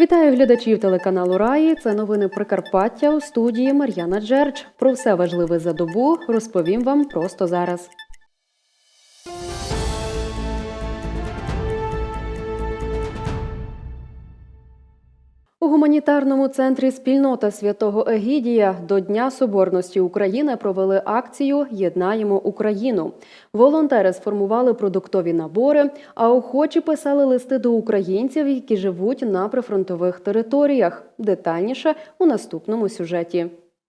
Вітаю глядачів телеканалу Раї. Це новини Прикарпаття у студії Мар'яна Джерч. Про все важливе за добу розповім вам просто зараз. У гуманітарному центрі спільнота святого Егідія до Дня Соборності України провели акцію Єднаємо Україну. Волонтери сформували продуктові набори, а охочі писали листи до українців, які живуть на прифронтових територіях. Детальніше у наступному сюжеті.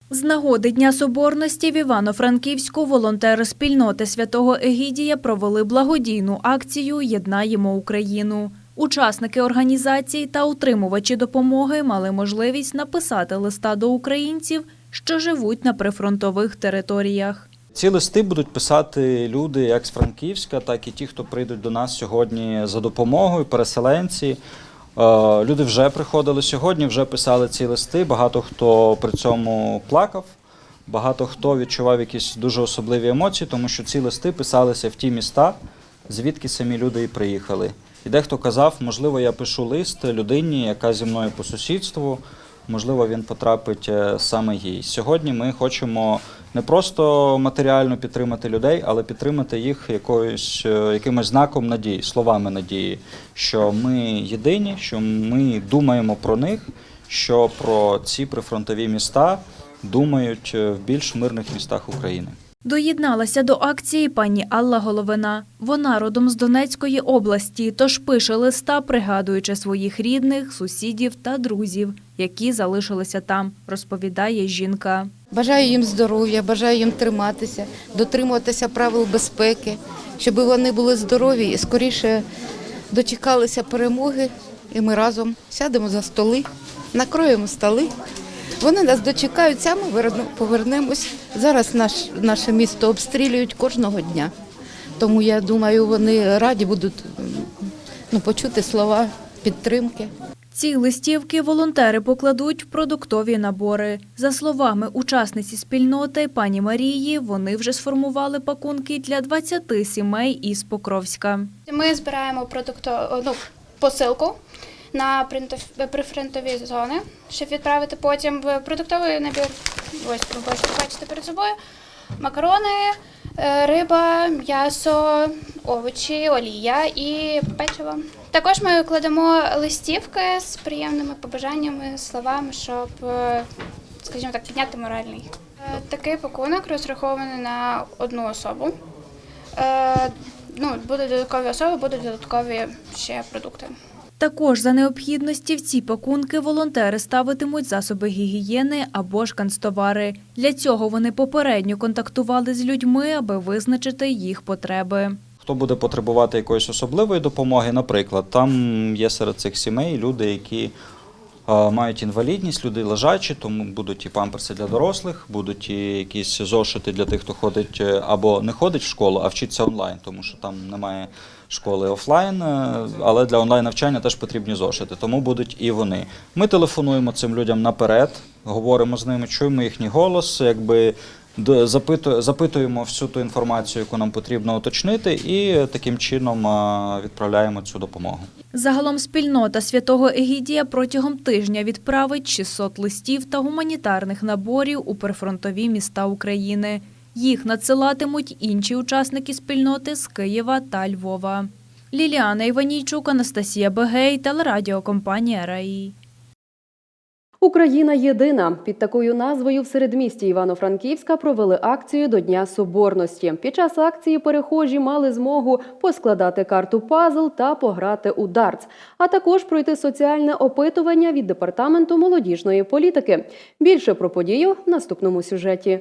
З нагоди Дня Соборності в Івано-Франківську волонтери спільноти святого Егідія провели благодійну акцію Єднаємо Україну. Учасники організації та утримувачі допомоги мали можливість написати листа до українців, що живуть на прифронтових територіях. Ці листи будуть писати люди як з Франківська, так і ті, хто прийдуть до нас сьогодні за допомогою, переселенці. Е, Люди вже приходили сьогодні, вже писали ці листи. Багато хто при цьому плакав, багато хто відчував якісь дуже особливі емоції, тому що ці листи писалися в ті міста, звідки самі люди і приїхали. І дехто казав, можливо, я пишу лист людині, яка зі мною по сусідству, можливо, він потрапить е, саме їй. Сьогодні ми хочемо не просто матеріально підтримати людей, але підтримати їх якоюсь, е, якимось знаком надії, словами надії, що ми єдині, що ми думаємо про них, що про ці прифронтові міста думають е, в більш мирних містах України. Доєдналася до акції пані Алла Головина. Вона родом з Донецької області, тож пише листа, пригадуючи своїх рідних, сусідів та друзів, які залишилися там, розповідає жінка. Бажаю їм здоров'я, бажаю їм триматися, дотримуватися правил безпеки, щоб вони були здорові і скоріше дочекалися перемоги, і ми разом сядемо за столи, накроємо столи. Вони нас дочекаються, а ми верну- повернемось. Зараз наш, наше місто обстрілюють кожного дня. Тому я думаю, вони раді будуть ну, почути слова підтримки. Ці листівки волонтери покладуть в продуктові набори. За словами учасниці спільноти пані Марії, вони вже сформували пакунки для 20 сімей із Покровська. Ми збираємо продукто, ну, посилку на прифронтові зони, щоб відправити потім в продуктовий набір. Ось ви можете бачити перед собою. Макарони, е, риба, м'ясо, овочі, олія і печиво. Також ми кладемо листівки з приємними побажаннями, словами, щоб, е, скажімо так, підняти моральний. Е, Такий пакунок розрахований на одну особу. Ну, будуть додаткові особи, будуть додаткові ще продукти. Також за необхідності в ці пакунки волонтери ставитимуть засоби гігієни або ж канцтовари. Для цього вони попередньо контактували з людьми, аби визначити їх потреби. Хто буде потребувати якоїсь особливої допомоги, наприклад, там є серед цих сімей люди, які е, мають інвалідність, люди лежачі, тому будуть і памперси для дорослих, будуть і якісь зошити для тих, хто ходить е, або не ходить в школу, а вчиться онлайн, тому що там немає школи офлайн, е, але для онлайн навчання теж потрібні зошити, тому будуть і вони. Ми телефонуємо цим людям наперед, говоримо з ними, чуємо їхній голос, якби запитуємо всю ту інформацію, яку нам потрібно уточнити, і таким чином відправляємо цю допомогу. Загалом спільнота святого Егідія протягом тижня відправить 600 листів та гуманітарних наборів у прифронтові міста України. Їх надсилатимуть інші учасники спільноти з Києва та Львова. Ліліана Іванійчук, Анастасія Бегей, телерадіокомпанія РАІ. Україна єдина під такою назвою в середмісті Івано-Франківська провели акцію до Дня Соборності. Під час акції перехожі мали змогу поскладати карту пазл та пограти у дартс, а також пройти соціальне опитування від департаменту молодіжної політики. Більше про подію в наступному сюжеті.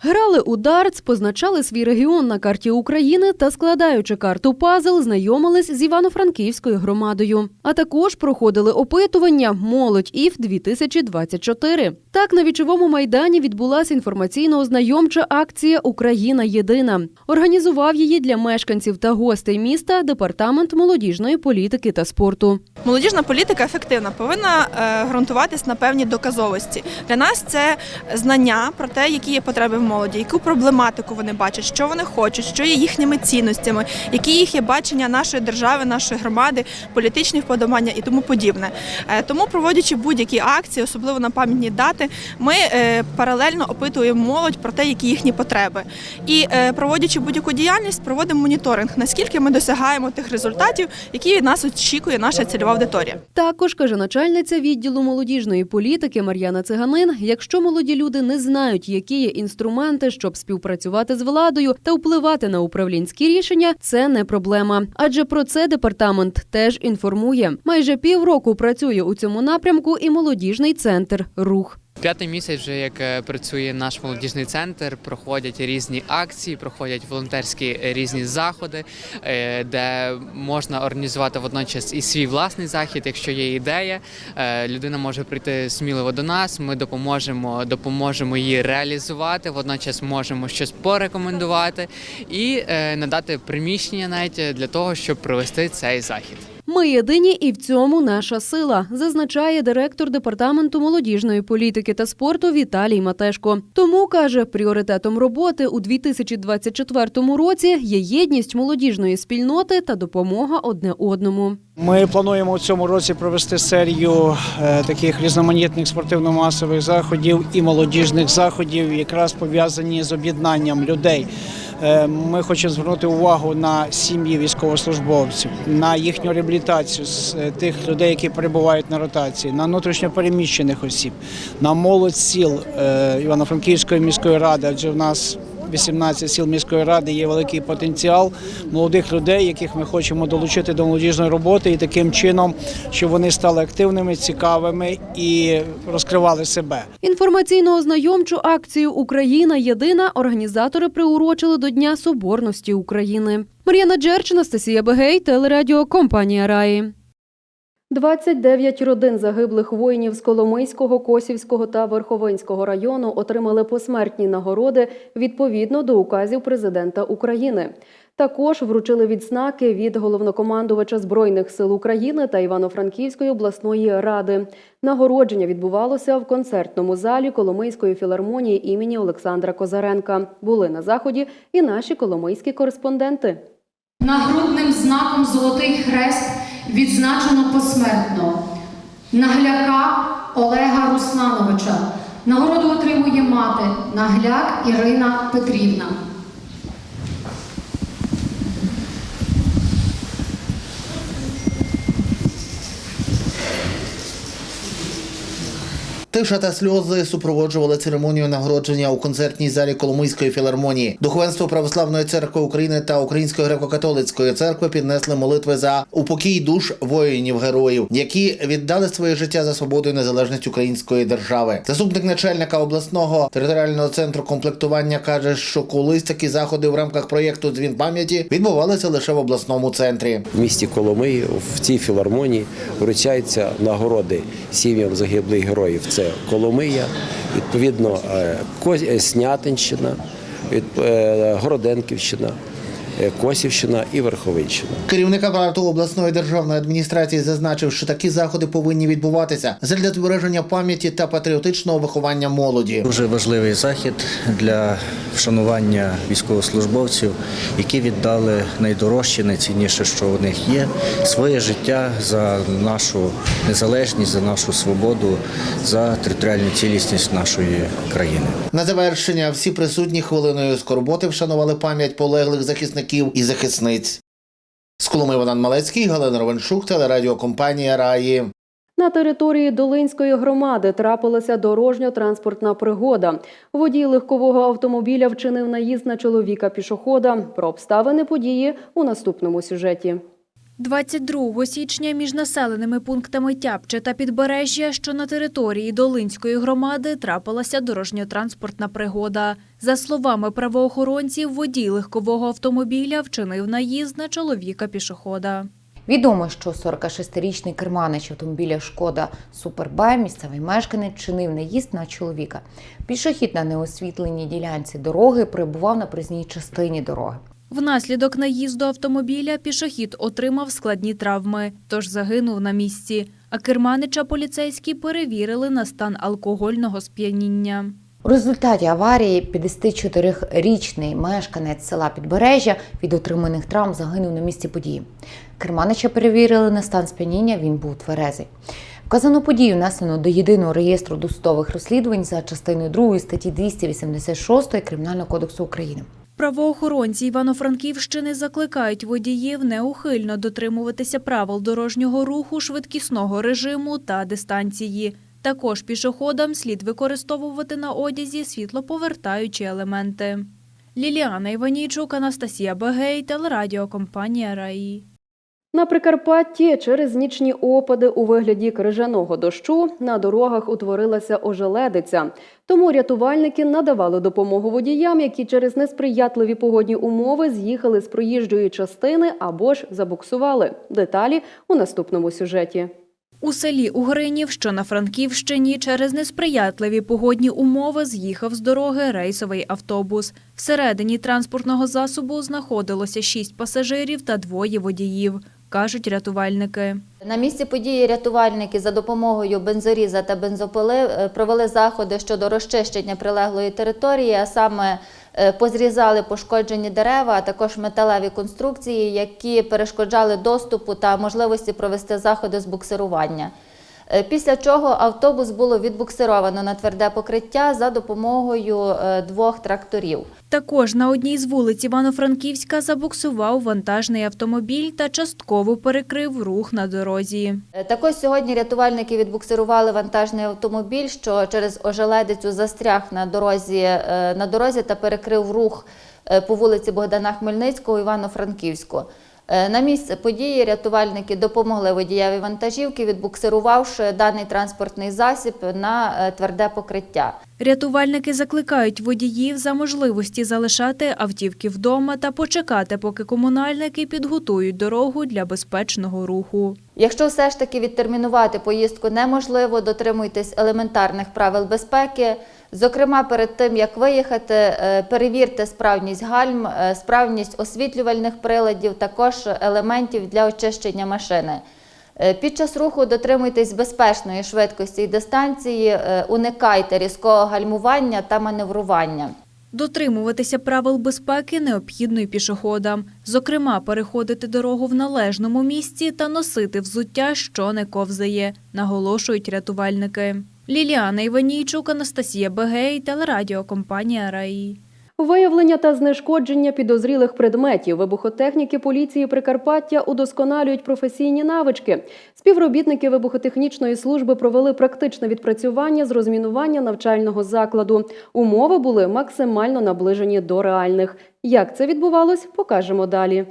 Грали у дартс, позначали свій регіон на карті України та, складаючи карту пазл, знайомились з Івано-Франківською громадою. А також проходили опитування Молодь ІФ 2024 Так на вічовому майдані відбулася інформаційно-ознайомча акція Україна єдина. Організував її для мешканців та гостей міста департамент молодіжної політики та спорту. Молодіжна політика ефективна повинна е, ґрунтуватись на певній доказовості. Для нас це знання про те, які є потреби в молоді, яку проблематику вони бачать, що вони хочуть, що є їхніми цінностями, які їх є бачення нашої держави, нашої громади, політичні вподобання і тому подібне. Е, Тому, проводячи будь-які акції, особливо на пам'ятні дати, ми е, паралельно опитуємо молодь про те, які їхні потреби. І е, проводячи будь-яку діяльність, проводимо моніторинг, наскільки ми досягаємо тих результатів, які від нас очікує наша цільова аудиторія. Також каже начальниця відділу молодіжної політики Мар'яна Циганин: якщо молоді люди не знають, які є інструменти, щоб співпрацювати з владою та впливати на управлінські рішення, це не проблема. Адже про це департамент теж інформує. Майже півроку працює у цьому напрямку і молодіжний центр Рух. П'ятий місяць вже як е, працює наш молодіжний центр, проходять різні акції, проходять волонтерські е, різні заходи, е, де можна організувати водночас і свій власний захід, якщо є ідея. Людина може прийти сміливо до нас. Ми допоможемо, допоможемо її реалізувати. Водночас можемо щось порекомендувати і надати приміщення навіть для того, щоб провести цей захід. Ми єдині і в цьому наша сила, зазначає директор департаменту молодіжної політики та спорту Віталій Матешко. Тому каже, пріоритетом роботи у 2024 році є єдність молодіжної спільноти та допомога одне одному. Ми плануємо у цьому році провести серію е, таких різноманітних спортивно-масових заходів і молодіжних заходів, якраз пов'язані з об'єднанням людей. Е, Ми хочемо звернути увагу на сім'ї військовослужбовців, на їхню реабілітацію з е, тих людей, які перебувають на ротації, на внутрішньопереміщених осіб, на молодь сіл е, Івано-Франківської міської ради, адже в нас 18 сіл міської ради є великий потенціал молодих людей, яких ми хочемо долучити до молодіжної роботи, і таким чином, щоб вони стали активними, цікавими і розкривали себе. Інформаційно-ознайомчу акцію Україна єдина організатори приурочили до Дня Соборності України. Мар'яна Джерч, Анастасія Бегей, телерадіо компанія Раї. 29 родин загиблих воїнів з Коломийського, Косівського та Верховинського району отримали посмертні нагороди відповідно до указів президента України. Також вручили відзнаки від головнокомандувача Збройних сил України та Івано-Франківської обласної ради. Нагородження відбувалося в концертному залі Коломийської філармонії імені Олександра Козаренка. Були на заході і наші коломийські кореспонденти. Нагрудним знаком Золотий Хрест відзначено посмертно Нагляка Олега Руслановича. Нагороду отримує мати Нагляк Ірина Петрівна. Тиша та сльози супроводжували церемонію нагородження у концертній залі Коломийської філармонії. Духовенство Православної церкви України та Української греко-католицької церкви піднесли молитви за упокій душ воїнів героїв, які віддали своє життя за свободу і незалежність української держави. Заступник начальника обласного територіального центру комплектування каже, що колись такі заходи в рамках проєкту Дзвін пам'яті відбувалися лише в обласному центрі. в місті Коломиї в цій філармонії вручаються нагороди сім'ям загиблих героїв. Це Коломия, відповідно е, е, Снятинщина, е, Городенківщина, Косівщина і Верховинщина. Керівник апарату обласної державної адміністрації зазначив, що такі заходи повинні відбуватися задля збереження пам'яті та патріотичного виховання молоді. Дуже важливий захід для вшанування військовослужбовців, які віддали найдорожче, найцінніше, що у них є, своє життя за нашу незалежність, за нашу свободу, за територіальну цілісність нашої країни. На завершення всі присутні хвилиною скорботи вшанували пам'ять полеглих захисників і захисниць. З Коломи Богдан Малецький, Галина Ровеншук, телерадіокомпанія Раї. На території Долинської громади трапилася дорожньо-транспортна пригода. Водій легкового автомобіля вчинив наїзд на чоловіка пішохода. Про обставини події у наступному сюжеті. 22 січня між населеними пунктами Тяпче та Підбережжя, що на території Долинської громади, трапилася дорожньо-транспортна пригода. За словами правоохоронців, водій легкового автомобіля вчинив наїзд на чоловіка-пішохода. Відомо, що 46-річний керманич автомобіля Шкода Супербай, місцевий мешканець, чинив наїзд на чоловіка. Пішохід на неосвітленій ділянці дороги перебував на призній частині дороги. Внаслідок наїзду автомобіля пішохід отримав складні травми, тож загинув на місці. А керманича поліцейські перевірили на стан алкогольного сп'яніння. У результаті аварії 54-річний мешканець села Підбережжя від отриманих травм загинув на місці події. Керманича перевірили на стан сп'яніння, він був тверезий. Вказану подію внесено до єдиного реєстру досудових розслідувань за частиною 2 статті 286 Кримінального кодексу України. Правоохоронці Івано-Франківщини закликають водіїв неухильно дотримуватися правил дорожнього руху, швидкісного режиму та дистанції. Також пішоходам слід використовувати на одязі світлоповертаючі елементи. Ліліана Іванічук, Анастасія Багей, телерадіокомпанія Раї. На Прикарпатті через нічні опади у вигляді крижаного дощу на дорогах утворилася ожеледиця. Тому рятувальники надавали допомогу водіям, які через несприятливі погодні умови з'їхали з проїжджої частини або ж забуксували. Деталі у наступному сюжеті. У селі Угринів, що на Франківщині, через несприятливі погодні умови з'їхав з дороги рейсовий автобус. Всередині транспортного засобу знаходилося шість пасажирів та двоє водіїв, кажуть рятувальники. На місці події рятувальники за допомогою бензоріза та бензопили е, провели заходи щодо розчищення прилеглої території, а саме е, позрізали пошкоджені дерева, а також металеві конструкції, які перешкоджали доступу та можливості провести заходи з буксирування. Е, Після чого автобус було відбуксировано на тверде покриття за допомогою е, двох тракторів. Також на одній з вулиць Івано-Франківська забуксував вантажний автомобіль та частково перекрив рух на дорозі. Е, Також сьогодні рятувальники відбуксирували вантажний автомобіль, що через ожеледицю застряг на дорозі, на дорозі та перекрив рух по вулиці Богдана Хмельницького, Івано-Франківську. Е, На місце події рятувальники допомогли водієві вантажівки, відбуксирувавши даний транспортний засіб на е, тверде покриття. Рятувальники закликають водіїв за можливості залишати автівки вдома та почекати, поки комунальники підготують дорогу для безпечного руху. Якщо все ж таки відтермінувати поїздку неможливо, дотримуйтесь елементарних правил безпеки. Зокрема, перед тим як виїхати, е, перевірте справність гальм, е, справність освітлювальних приладів, також елементів для очищення машини. Е, Під час руху дотримуйтесь безпечної швидкості і дистанції, уникайте різкого гальмування та маневрування. Дотримуватися правил безпеки необхідно й пішоходам. Зокрема, переходити дорогу в належному місці та носити взуття, що не ковзає, наголошують рятувальники. Ліліана Іванійчук, Анастасія Бегей, телерадіокомпанія Раї. Виявлення та знешкодження підозрілих предметів вибухотехніки поліції Прикарпаття удосконалюють професійні навички. Співробітники вибухотехнічної служби провели практичне відпрацювання з розмінування навчального закладу. Умови були максимально наближені до реальних. Як це відбувалось, покажемо далі.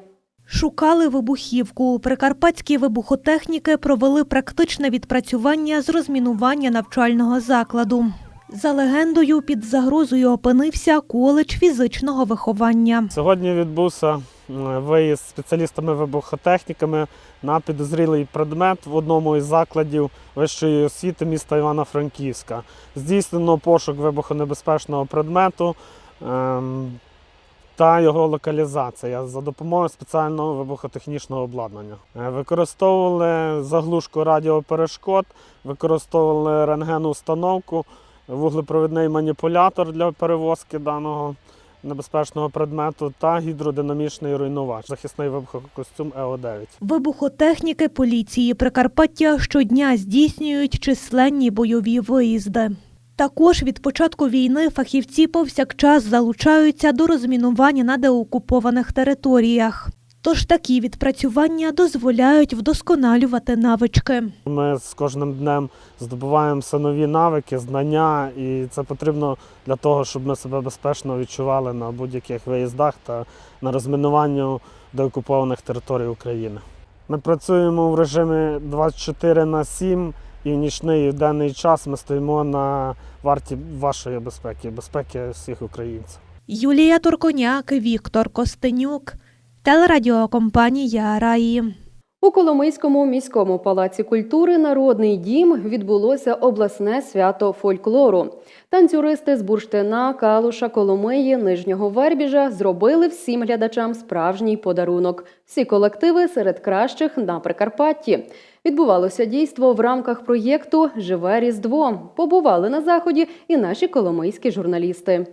Шукали вибухівку. Прикарпатські вибухотехніки провели практичне відпрацювання з розмінування навчального закладу. За легендою, під загрозою опинився коледж фізичного виховання. Сьогодні відбувся виїзд з спеціалістами-вибухотехніками на підозрілий предмет в одному із закладів вищої освіти міста Івано-Франківська. Здійснено пошук вибухонебезпечного предмету ем, та його локалізація за допомогою спеціального вибухотехнічного обладнання. Е, Використовували заглушку радіоперешкод, використовували рентгенну установку, вуглепровідний маніпулятор для перевозки даного небезпечного предмету та гідродинамічний руйнувач, захисний вибухокостюм ЕО-9. Вибухотехніки поліції Прикарпаття щодня здійснюють численні бойові виїзди. Також від початку війни фахівці повсякчас залучаються до розмінування на деокупованих територіях. Тож такі відпрацювання дозволяють вдосконалювати навички. Ми з кожним днем здобуваємо все нові навики, знання, і це потрібно для того, щоб ми себе безпечно відчували на будь-яких виїздах та на розмінуванню деокупованих територій України. Ми працюємо в режимі 24 на 7 і в нічний і в денний час ми стоїмо на варті вашої безпеки, безпеки всіх українців. Юлія Турконяк, Віктор Костенюк, телерадіокомпанія Раї. У Коломийському міському палаці культури Народний дім відбулося обласне свято фольклору. Танцюристи з Бурштина, Калуша, Коломиї, Нижнього Вербіжа зробили всім глядачам справжній подарунок. Всі колективи серед кращих на Прикарпатті. Відбувалося дійство в рамках проєкту Живе Різдво. Побували на заході і наші коломийські журналісти.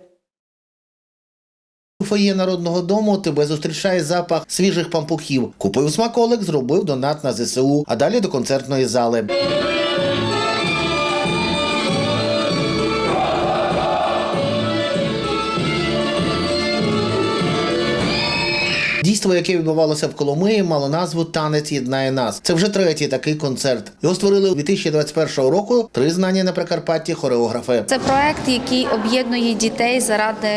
У фоє народного дому тебе зустрічає запах свіжих пампухів. Купив смаколик, зробив донат на ЗСУ, а далі до концертної зали. Дійство, яке відбувалося в Коломиї, мало назву Танець єднає нас. Це вже третій такий концерт. Його створили у 2021 року три знані на Прикарпатті хореографи. Це проект, який об'єднує дітей заради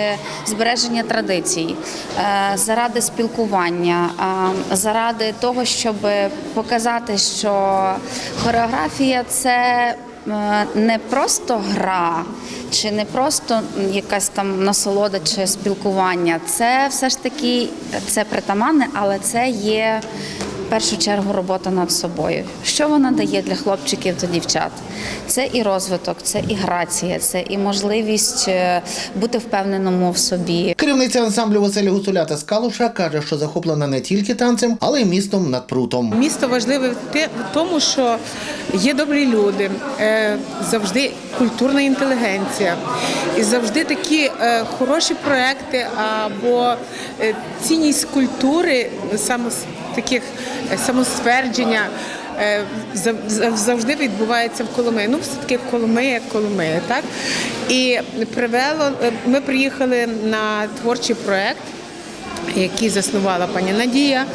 збереження традицій, е, заради спілкування, е, заради того, щоб показати, що хореографія це не просто гра. Чи не просто якась там насолода чи спілкування, це все ж таки це притаманне, але це є в першу чергу робота над собою. Що вона дає для хлопчиків та дівчат? Це і розвиток, це і грація, це і можливість е, бути впевненому в собі. Керівниця ансамблю Василя Гуцулята з Калуша каже, що захоплена не тільки танцем, але й містом над прутом. Місто важливе в в тому, що є добрі люди, е, завжди культурна інтелігенція, і завжди такі е, хороші проекти або цінність культури, саме таких е, самоствердження. е, зав- зав- Завжди відбувається в Коломиї. Ну, все-таки Коломия, Коломия, так? І привело, е, ми приїхали на творчий проект який заснувала пані Надія.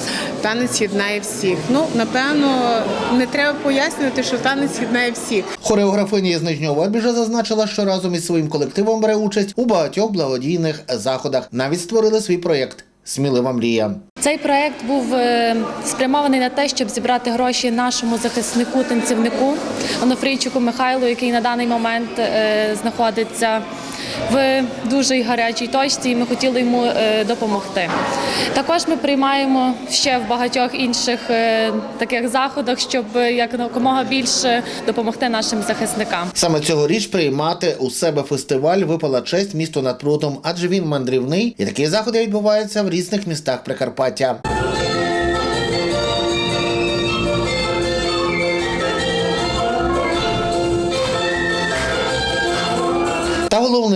Танець єднає всіх. Ну, напевно, не треба пояснювати, що танець єднає всіх. Хореографиня з Нижнього Вербіжа зазначила, що разом із своїм колективом бере участь у багатьох благодійних заходах. Навіть створили свій проєкт Смілива мрія. Цей проект був е, спрямований на те, щоб зібрати гроші нашому захиснику, танцівнику Онофрійчику Михайлу, який на даний момент е, знаходиться в дуже гарячій точці, і ми хотіли йому е, допомогти. Також ми приймаємо ще в багатьох інших е, таких заходах, щоб якомога більше допомогти нашим захисникам. Саме цьогоріч приймати у себе фестиваль випала честь місту над прутом, адже він мандрівний, і такі заходи відбуваються в різних містах Прикарпаття.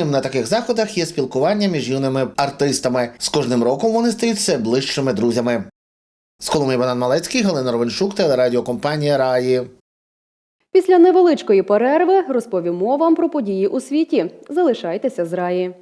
Та на таких заходах є спілкування між юними артистами. З кожним роком вони стають все ближчими друзями. З Коломиї Банан Малецький, Галина Ровеншук, телерадіокомпанія Раї. Після невеличкої перерви розповімо вам про події у світі. Залишайтеся з раї.